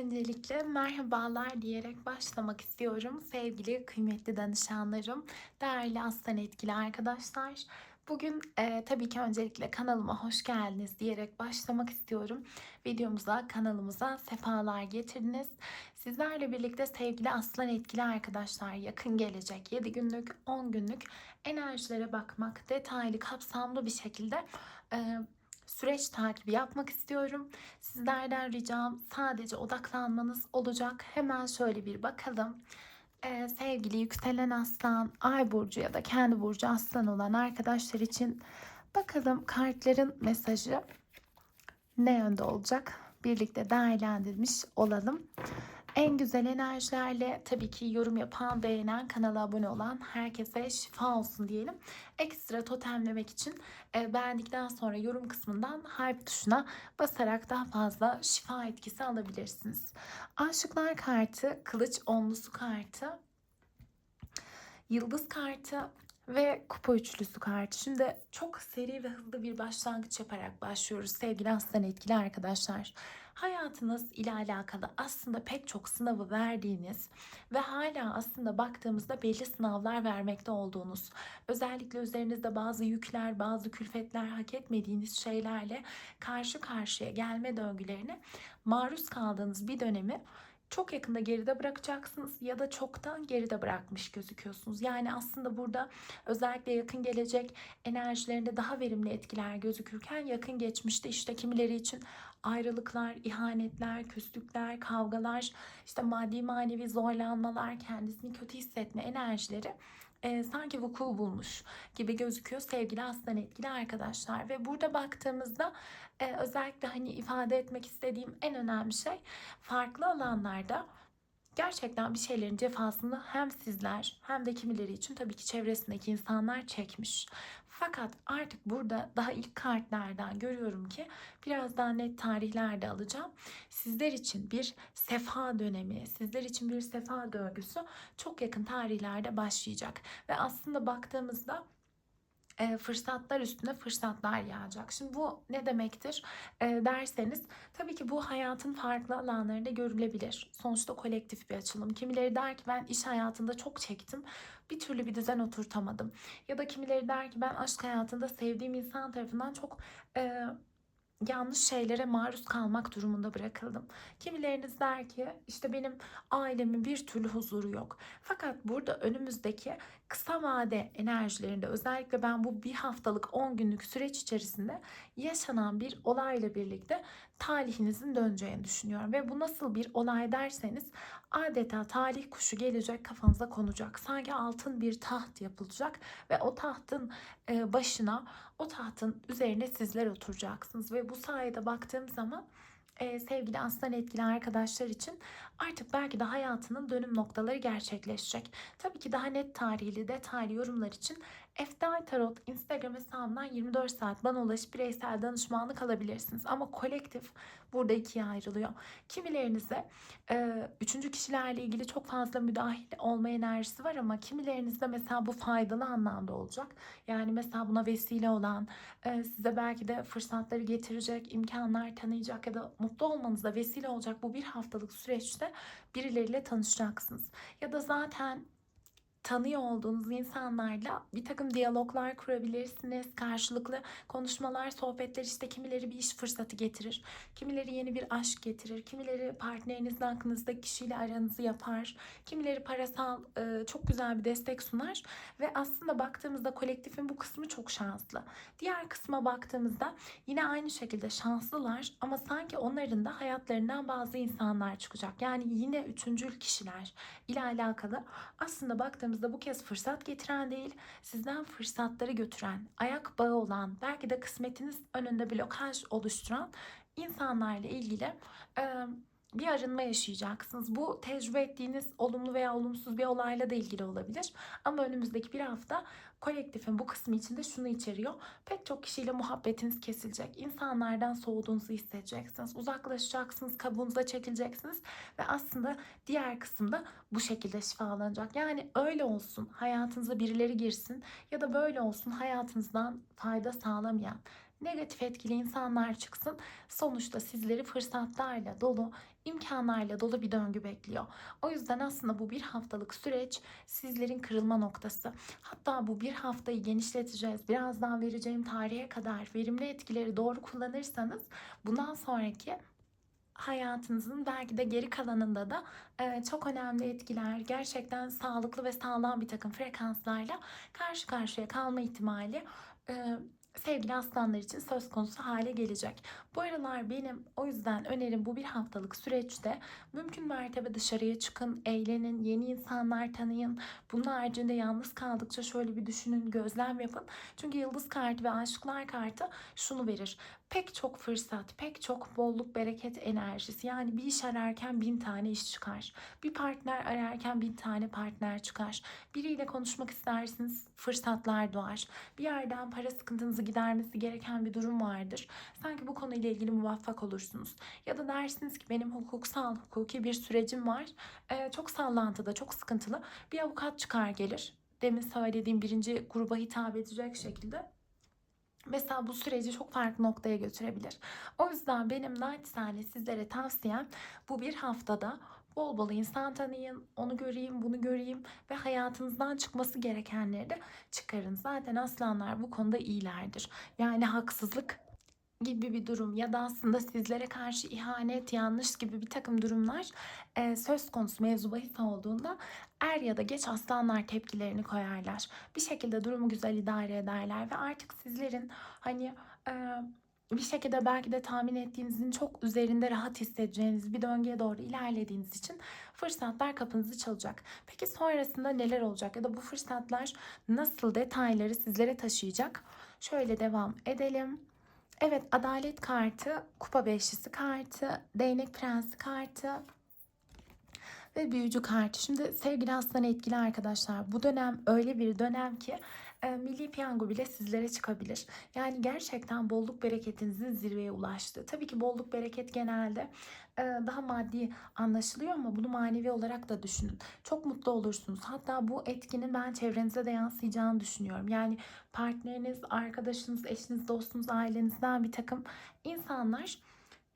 Öncelikle merhabalar diyerek başlamak istiyorum. Sevgili kıymetli danışanlarım, değerli aslan etkili arkadaşlar. Bugün e, tabii ki öncelikle kanalıma hoş geldiniz diyerek başlamak istiyorum. Videomuza, kanalımıza sefalar getirdiniz. Sizlerle birlikte sevgili aslan etkili arkadaşlar yakın gelecek 7 günlük, 10 günlük enerjilere bakmak, detaylı, kapsamlı bir şekilde e, süreç takibi yapmak istiyorum. Sizlerden ricam sadece odaklanmanız olacak. Hemen şöyle bir bakalım. Ee, sevgili yükselen aslan, ay burcu ya da kendi burcu aslan olan arkadaşlar için bakalım kartların mesajı ne yönde olacak? Birlikte değerlendirmiş olalım. En güzel enerjilerle tabii ki yorum yapan, beğenen, kanala abone olan herkese şifa olsun diyelim. Ekstra totemlemek için e, beğendikten sonra yorum kısmından hype tuşuna basarak daha fazla şifa etkisi alabilirsiniz. Aşıklar kartı, kılıç onlusu kartı, yıldız kartı ve kupa üçlüsü kartı. Şimdi çok seri ve hızlı bir başlangıç yaparak başlıyoruz sevgili aslan etkili arkadaşlar hayatınız ile alakalı aslında pek çok sınavı verdiğiniz ve hala aslında baktığımızda belli sınavlar vermekte olduğunuz, özellikle üzerinizde bazı yükler, bazı külfetler hak etmediğiniz şeylerle karşı karşıya gelme döngülerine maruz kaldığınız bir dönemi çok yakında geride bırakacaksınız ya da çoktan geride bırakmış gözüküyorsunuz. Yani aslında burada özellikle yakın gelecek enerjilerinde daha verimli etkiler gözükürken yakın geçmişte işte kimileri için ayrılıklar, ihanetler, küslükler, kavgalar, işte maddi manevi zorlanmalar, kendisini kötü hissetme enerjileri e, sanki vuku bulmuş gibi gözüküyor sevgili aslan etkili arkadaşlar. Ve burada baktığımızda e, özellikle hani ifade etmek istediğim en önemli şey farklı alanlarda gerçekten bir şeylerin cefasını hem sizler hem de kimileri için tabii ki çevresindeki insanlar çekmiş. Fakat artık burada daha ilk kartlardan görüyorum ki biraz daha net tarihlerde alacağım. Sizler için bir sefa dönemi, sizler için bir sefa döngüsü çok yakın tarihlerde başlayacak. Ve aslında baktığımızda e, fırsatlar üstüne fırsatlar yağacak. Şimdi bu ne demektir e, derseniz tabii ki bu hayatın farklı alanlarında görülebilir. Sonuçta kolektif bir açılım. Kimileri der ki ben iş hayatında çok çektim bir türlü bir düzen oturtamadım. Ya da kimileri der ki ben aşk hayatında sevdiğim insan tarafından çok e, yanlış şeylere maruz kalmak durumunda bırakıldım. Kimileriniz der ki işte benim ailemin bir türlü huzuru yok. Fakat burada önümüzdeki kısa vade enerjilerinde özellikle ben bu bir haftalık 10 günlük süreç içerisinde yaşanan bir olayla birlikte talihinizin döneceğini düşünüyorum. Ve bu nasıl bir olay derseniz adeta talih kuşu gelecek kafanıza konacak. Sanki altın bir taht yapılacak ve o tahtın başına o tahtın üzerine sizler oturacaksınız. Ve bu sayede baktığım zaman sevgili aslan etkili arkadaşlar için artık belki de hayatının dönüm noktaları gerçekleşecek. Tabii ki daha net tarihli detaylı yorumlar için Eftal Tarot Instagram hesabından 24 saat bana ulaşıp bireysel danışmanlık alabilirsiniz. Ama kolektif burada ikiye ayrılıyor. Kimilerinize e, üçüncü kişilerle ilgili çok fazla müdahil olma enerjisi var ama kimilerinizde mesela bu faydalı anlamda olacak. Yani mesela buna vesile olan, e, size belki de fırsatları getirecek, imkanlar tanıyacak ya da mutlu olmanıza vesile olacak bu bir haftalık süreçte birileriyle tanışacaksınız. Ya da zaten tanıyor olduğunuz insanlarla bir takım diyaloglar kurabilirsiniz. Karşılıklı konuşmalar, sohbetler işte kimileri bir iş fırsatı getirir. Kimileri yeni bir aşk getirir. Kimileri partnerinizle aklınızdaki kişiyle aranızı yapar. Kimileri parasal e, çok güzel bir destek sunar. Ve aslında baktığımızda kolektifin bu kısmı çok şanslı. Diğer kısma baktığımızda yine aynı şekilde şanslılar ama sanki onların da hayatlarından bazı insanlar çıkacak. Yani yine üçüncül kişiler ile alakalı aslında baktığımızda baktığımızda bu kez fırsat getiren değil, sizden fırsatları götüren, ayak bağı olan, belki de kısmetiniz önünde blokaj oluşturan insanlarla ilgili e, bir arınma yaşayacaksınız. Bu tecrübe ettiğiniz olumlu veya olumsuz bir olayla da ilgili olabilir. Ama önümüzdeki bir hafta kolektifin bu kısmı içinde şunu içeriyor. Pek çok kişiyle muhabbetiniz kesilecek. İnsanlardan soğuduğunuzu hissedeceksiniz. Uzaklaşacaksınız, kabuğunuza çekileceksiniz. Ve aslında diğer kısımda bu şekilde şifalanacak. Yani öyle olsun hayatınıza birileri girsin ya da böyle olsun hayatınızdan fayda sağlamayan negatif etkili insanlar çıksın. Sonuçta sizleri fırsatlarla dolu, imkanlarla dolu bir döngü bekliyor. O yüzden aslında bu bir haftalık süreç sizlerin kırılma noktası. Hatta bu bir haftayı genişleteceğiz. Birazdan vereceğim tarihe kadar verimli etkileri doğru kullanırsanız bundan sonraki hayatınızın belki de geri kalanında da e, çok önemli etkiler, gerçekten sağlıklı ve sağlam bir takım frekanslarla karşı karşıya kalma ihtimali e, sevgili aslanlar için söz konusu hale gelecek. Bu aralar benim o yüzden önerim bu bir haftalık süreçte mümkün mertebe dışarıya çıkın, eğlenin, yeni insanlar tanıyın. Bunun haricinde yalnız kaldıkça şöyle bir düşünün, gözlem yapın. Çünkü yıldız kartı ve aşıklar kartı şunu verir. Pek çok fırsat, pek çok bolluk, bereket enerjisi. Yani bir iş ararken bin tane iş çıkar. Bir partner ararken bin tane partner çıkar. Biriyle konuşmak istersiniz, fırsatlar doğar. Bir yerden para sıkıntınızı gidermesi gereken bir durum vardır. Sanki bu konuyla ilgili muvaffak olursunuz. Ya da dersiniz ki benim hukuksal, hukuki bir sürecim var. Ee, çok sallantıda, çok sıkıntılı. Bir avukat çıkar gelir. Demin söylediğim birinci gruba hitap edecek şekilde mesela bu süreci çok farklı noktaya götürebilir. O yüzden benim naçizane sizlere tavsiyem bu bir haftada bol bol insan tanıyın, onu göreyim, bunu göreyim ve hayatınızdan çıkması gerekenleri de çıkarın. Zaten aslanlar bu konuda iyilerdir. Yani haksızlık gibi bir durum ya da aslında sizlere karşı ihanet, yanlış gibi bir takım durumlar e, söz konusu mevzu bahis olduğunda er ya da geç aslanlar tepkilerini koyarlar. Bir şekilde durumu güzel idare ederler ve artık sizlerin hani e, bir şekilde belki de tahmin ettiğinizin çok üzerinde rahat hissedeceğiniz bir döngüye doğru ilerlediğiniz için fırsatlar kapınızı çalacak. Peki sonrasında neler olacak ya da bu fırsatlar nasıl detayları sizlere taşıyacak? Şöyle devam edelim. Evet adalet kartı, kupa beşlisi kartı, değnek prensi kartı ve büyücü kartı. Şimdi sevgili aslan etkili arkadaşlar bu dönem öyle bir dönem ki e, milli piyango bile sizlere çıkabilir. Yani gerçekten bolluk bereketinizin zirveye ulaştı. Tabii ki bolluk bereket genelde e, daha maddi anlaşılıyor ama bunu manevi olarak da düşünün. Çok mutlu olursunuz. Hatta bu etkinin ben çevrenize de yansıyacağını düşünüyorum. Yani partneriniz, arkadaşınız, eşiniz, dostunuz, ailenizden bir takım insanlar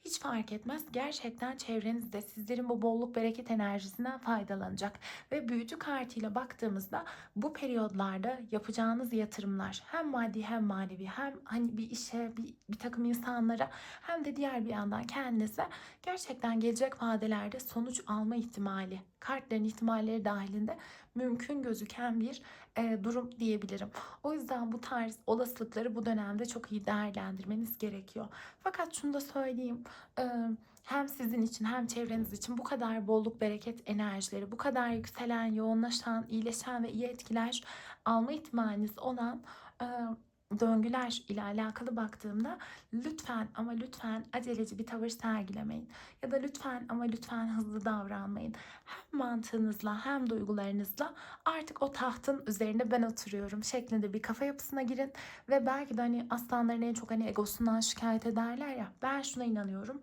hiç fark etmez. Gerçekten çevrenizde sizlerin bu bolluk bereket enerjisinden faydalanacak. Ve büyücü kartıyla baktığımızda bu periyodlarda yapacağınız yatırımlar hem maddi hem manevi hem hani bir işe bir, bir takım insanlara hem de diğer bir yandan kendinize gerçekten gelecek vadelerde sonuç alma ihtimali kartların ihtimalleri dahilinde mümkün gözüken bir e, durum diyebilirim. O yüzden bu tarz olasılıkları bu dönemde çok iyi değerlendirmeniz gerekiyor. Fakat şunu da söyleyeyim. E, hem sizin için hem çevreniz için bu kadar bolluk bereket enerjileri, bu kadar yükselen, yoğunlaşan, iyileşen ve iyi etkiler alma ihtimaliniz olan e, döngüler ile alakalı baktığımda lütfen ama lütfen aceleci bir tavır sergilemeyin. Ya da lütfen ama lütfen hızlı davranmayın. Hem mantığınızla hem duygularınızla artık o tahtın üzerinde ben oturuyorum şeklinde bir kafa yapısına girin. Ve belki de hani aslanların en çok hani egosundan şikayet ederler ya ben şuna inanıyorum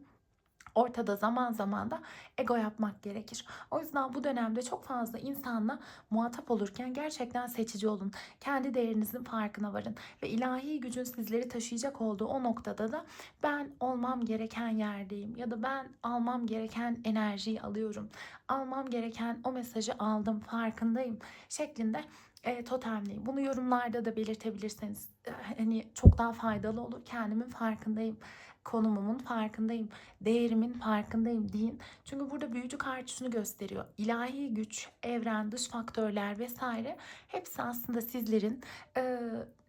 ortada zaman zaman da ego yapmak gerekir. O yüzden bu dönemde çok fazla insanla muhatap olurken gerçekten seçici olun. Kendi değerinizin farkına varın ve ilahi gücün sizleri taşıyacak olduğu o noktada da ben olmam gereken yerdeyim ya da ben almam gereken enerjiyi alıyorum. Almam gereken o mesajı aldım, farkındayım şeklinde e, totemleyin. Bunu yorumlarda da belirtebilirseniz e, hani çok daha faydalı olur. Kendimin farkındayım konumumun farkındayım, değerimin farkındayım deyin. Çünkü burada büyücü kartı şunu gösteriyor. İlahi güç, evren, dış faktörler vesaire hepsi aslında sizlerin e,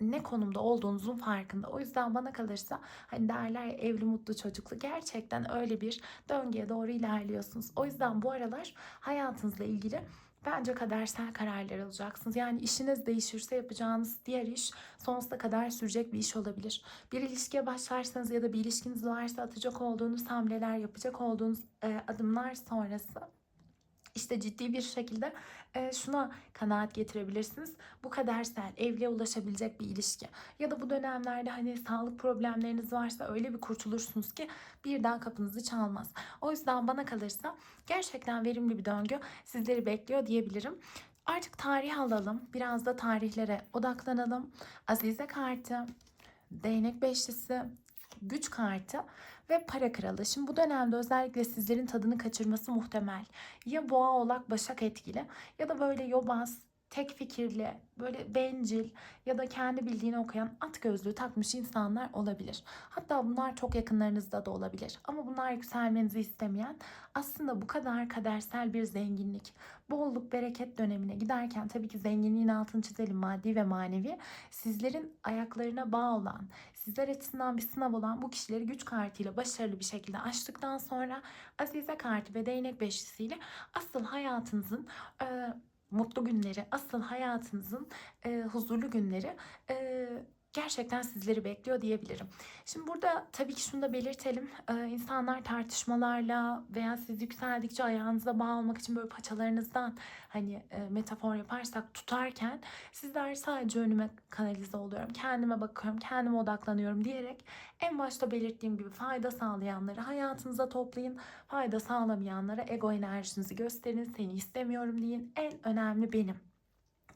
ne konumda olduğunuzun farkında. O yüzden bana kalırsa hani derler ya, evli mutlu çocuklu gerçekten öyle bir döngüye doğru ilerliyorsunuz. O yüzden bu aralar hayatınızla ilgili bence kadersel kararlar alacaksınız. Yani işiniz değişirse yapacağınız diğer iş sonsuza kadar sürecek bir iş olabilir. Bir ilişkiye başlarsanız ya da bir ilişkiniz varsa atacak olduğunuz hamleler, yapacak olduğunuz e, adımlar sonrası işte ciddi bir şekilde e, şuna kanaat getirebilirsiniz. Bu kadersel, evliye ulaşabilecek bir ilişki. Ya da bu dönemlerde hani sağlık problemleriniz varsa öyle bir kurtulursunuz ki birden kapınızı çalmaz. O yüzden bana kalırsa gerçekten verimli bir döngü sizleri bekliyor diyebilirim. Artık tarih alalım. Biraz da tarihlere odaklanalım. Azize kartı, değnek beşlisi, güç kartı ve para kralı. Şimdi bu dönemde özellikle sizlerin tadını kaçırması muhtemel. Ya boğa oğlak başak etkili ya da böyle yobaz, tek fikirli, böyle bencil ya da kendi bildiğini okuyan at gözlüğü takmış insanlar olabilir. Hatta bunlar çok yakınlarınızda da olabilir. Ama bunlar yükselmenizi istemeyen aslında bu kadar kadersel bir zenginlik, bolluk, bereket dönemine giderken tabii ki zenginliğin altını çizelim maddi ve manevi. Sizlerin ayaklarına bağ olan, sizler açısından bir sınav olan bu kişileri güç kartıyla başarılı bir şekilde açtıktan sonra Azize kartı ve değnek beşlisiyle asıl hayatınızın e, mutlu günleri, asıl hayatınızın e, huzurlu günleri e, gerçekten sizleri bekliyor diyebilirim. Şimdi burada tabii ki şunu da belirtelim. E, insanlar tartışmalarla veya siz yükseldikçe ayağınıza bağ olmak için böyle paçalarınızdan hani e, metafor yaparsak tutarken sizler sadece önüme kanalize oluyorum. Kendime bakıyorum, kendime odaklanıyorum diyerek en başta belirttiğim gibi fayda sağlayanları hayatınıza toplayın. Fayda sağlamayanlara ego enerjinizi gösterin. Seni istemiyorum deyin. En önemli benim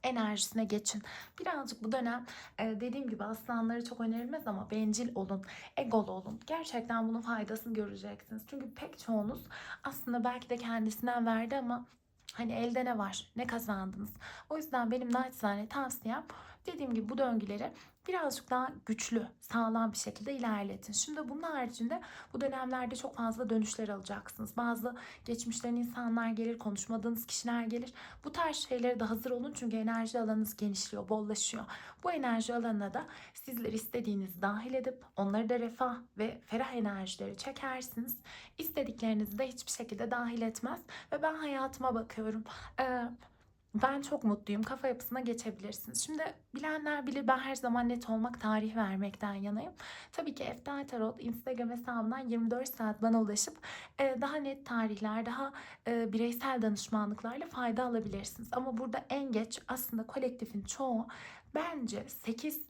enerjisine geçin. Birazcık bu dönem e, dediğim gibi aslanları çok önerilmez ama bencil olun, egolu olun. Gerçekten bunun faydasını göreceksiniz. Çünkü pek çoğunuz aslında belki de kendisinden verdi ama hani elde ne var, ne kazandınız. O yüzden benim naçizane tavsiyem dediğim gibi bu döngüleri birazcık daha güçlü, sağlam bir şekilde ilerletin. Şimdi bunun haricinde bu dönemlerde çok fazla dönüşler alacaksınız. Bazı geçmişten insanlar gelir, konuşmadığınız kişiler gelir. Bu tarz şeylere de hazır olun çünkü enerji alanınız genişliyor, bollaşıyor. Bu enerji alanına da sizler istediğinizi dahil edip onları da refah ve ferah enerjileri çekersiniz. İstediklerinizi de hiçbir şekilde dahil etmez ve ben hayatıma bakıyorum. Ee, ben çok mutluyum. Kafa yapısına geçebilirsiniz. Şimdi bilenler bilir ben her zaman net olmak, tarih vermekten yanayım. Tabii ki Eftel Tarot Instagram hesabından 24 saat bana ulaşıp e, daha net tarihler, daha e, bireysel danışmanlıklarla fayda alabilirsiniz. Ama burada en geç aslında kolektifin çoğu bence 8 e,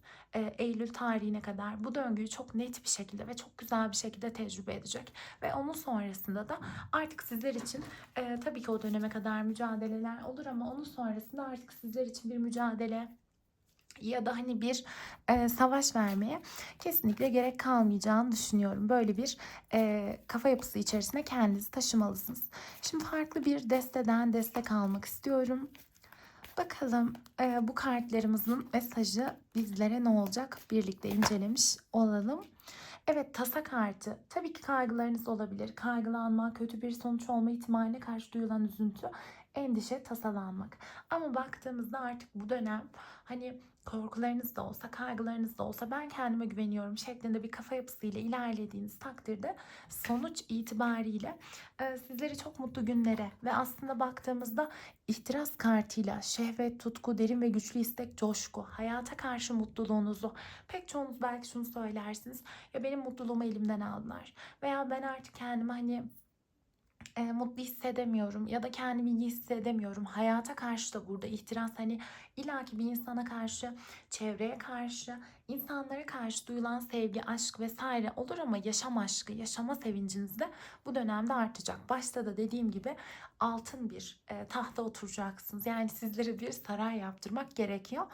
Eylül tarihine kadar bu döngüyü çok net bir şekilde ve çok güzel bir şekilde tecrübe edecek. Ve onun sonrasında da artık sizler için e, tabii ki o döneme kadar mücadeleler olur ama onun sonrasında artık sizler için bir mücadele ya da hani bir e, savaş vermeye kesinlikle gerek kalmayacağını düşünüyorum. Böyle bir e, kafa yapısı içerisine kendinizi taşımalısınız. Şimdi farklı bir desteden destek almak istiyorum. Bakalım e, bu kartlarımızın mesajı bizlere ne olacak? Birlikte incelemiş olalım. Evet tasa kartı. Tabii ki kaygılarınız olabilir. Kaygılanma, kötü bir sonuç olma ihtimaline karşı duyulan üzüntü, endişe, tasalanmak. Ama baktığımızda artık bu dönem hani korkularınız da olsa, kaygılarınız da olsa ben kendime güveniyorum şeklinde bir kafa yapısıyla ilerlediğiniz takdirde sonuç itibariyle e, sizleri çok mutlu günlere ve aslında baktığımızda ihtiras kartıyla şehvet, tutku, derin ve güçlü istek, coşku, hayata karşı mutluluğunuzu pek çoğunuz belki şunu söylersiniz ya benim mutluluğumu elimden aldılar veya ben artık kendimi hani e, mutlu hissedemiyorum ya da kendimi iyi hissedemiyorum. Hayata karşı da burada ihtiras hani ilaki bir insana karşı, çevreye karşı, insanlara karşı duyulan sevgi, aşk vesaire olur ama yaşam aşkı, yaşama sevinciniz de bu dönemde artacak. Başta da dediğim gibi altın bir e, tahta oturacaksınız. Yani sizlere bir saray yaptırmak gerekiyor.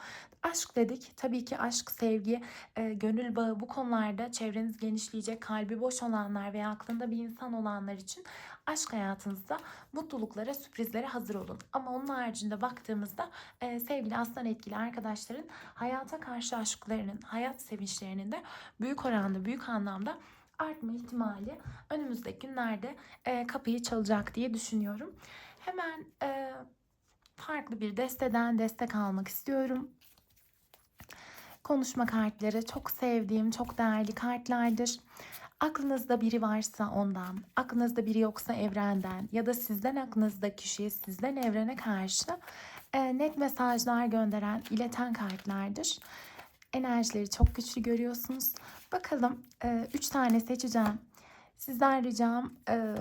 Aşk dedik. Tabii ki aşk, sevgi, e, gönül bağı bu konularda çevreniz genişleyecek. Kalbi boş olanlar veya aklında bir insan olanlar için aşk hayatınızda mutluluklara, sürprizlere hazır olun. Ama onun haricinde baktığımızda e, sevgili aslan etkili arkadaşların hayata karşı aşklarının, hayat sevinçlerinin de büyük oranda, büyük anlamda artma ihtimali önümüzdeki günlerde e, kapıyı çalacak diye düşünüyorum. Hemen e, farklı bir desteden destek almak istiyorum. Konuşma kartları çok sevdiğim, çok değerli kartlardır. Aklınızda biri varsa ondan, aklınızda biri yoksa evrenden ya da sizden aklınızda kişi sizden evrene karşı e, net mesajlar gönderen, ileten kartlardır. Enerjileri çok güçlü görüyorsunuz. Bakalım 3 e, tane seçeceğim. Sizden ricam e,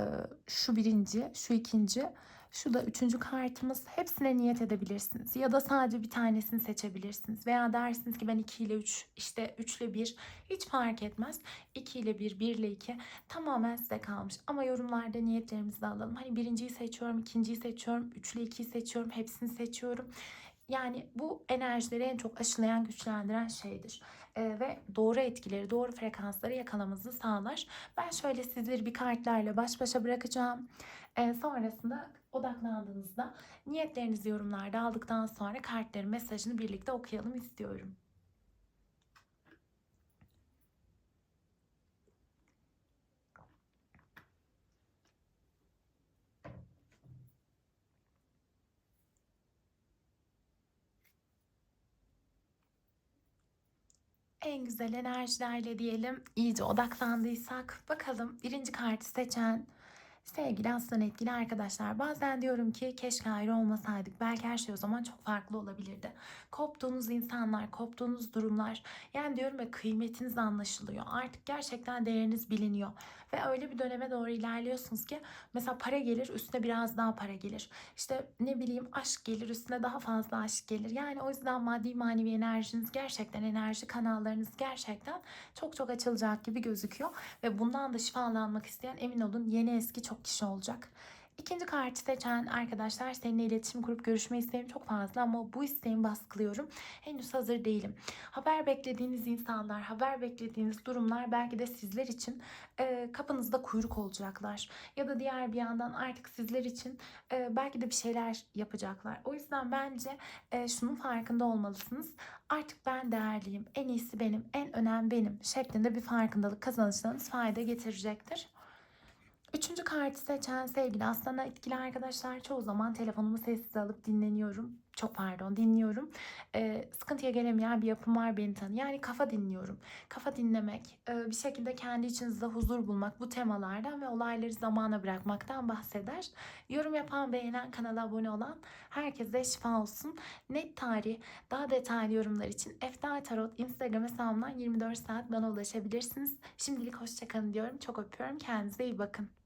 şu birinci, şu ikinci, şu da üçüncü kartımız. Hepsine niyet edebilirsiniz. Ya da sadece bir tanesini seçebilirsiniz. Veya dersiniz ki ben 2 ile 3, işte 3 ile 1 hiç fark etmez. 2 ile 1, 1 ile 2 tamamen size kalmış. Ama yorumlarda niyetlerimizi de alalım. Hani birinciyi seçiyorum, ikinciyi seçiyorum, 3 ile 2'yi seçiyorum, hepsini seçiyorum. Yani bu enerjileri en çok aşılayan, güçlendiren şeydir. e, ve doğru etkileri, doğru frekansları yakalamanızı sağlar. Ben şöyle sizleri bir kartlarla baş başa bırakacağım. E, sonrasında odaklandığınızda niyetlerinizi yorumlarda aldıktan sonra kartların mesajını birlikte okuyalım istiyorum. En güzel enerjilerle diyelim iyice odaklandıysak bakalım birinci kartı seçen sevgili aslan etkili arkadaşlar. Bazen diyorum ki keşke ayrı olmasaydık. Belki her şey o zaman çok farklı olabilirdi. Koptuğunuz insanlar, koptuğunuz durumlar yani diyorum ya kıymetiniz anlaşılıyor. Artık gerçekten değeriniz biliniyor. Ve öyle bir döneme doğru ilerliyorsunuz ki mesela para gelir üstüne biraz daha para gelir. İşte ne bileyim aşk gelir üstüne daha fazla aşk gelir. Yani o yüzden maddi manevi enerjiniz gerçekten enerji kanallarınız gerçekten çok çok açılacak gibi gözüküyor. Ve bundan da şifalanmak isteyen emin olun yeni eski çok kişi olacak. İkinci kartı seçen arkadaşlar seninle iletişim kurup görüşme isteğim çok fazla ama bu isteğimi baskılıyorum. Henüz hazır değilim. Haber beklediğiniz insanlar, haber beklediğiniz durumlar belki de sizler için e, kapınızda kuyruk olacaklar. Ya da diğer bir yandan artık sizler için e, belki de bir şeyler yapacaklar. O yüzden bence e, şunun farkında olmalısınız. Artık ben değerliyim, en iyisi benim, en önemli benim şeklinde bir farkındalık kazanırsanız fayda getirecektir. Üçüncü kartı seçen sevgili aslana etkili arkadaşlar çoğu zaman telefonumu sessiz alıp dinleniyorum. Çok pardon dinliyorum. Ee, sıkıntıya gelemeyen bir yapım var beni tanı. Yani kafa dinliyorum. Kafa dinlemek, e, bir şekilde kendi içinizde huzur bulmak bu temalardan ve olayları zamana bırakmaktan bahseder. Yorum yapan, beğenen, kanala abone olan herkese şifa olsun. Net tarih, daha detaylı yorumlar için Eftal Tarot Instagram hesabımdan 24 saat bana ulaşabilirsiniz. Şimdilik hoşçakalın diyorum. Çok öpüyorum. Kendinize iyi bakın.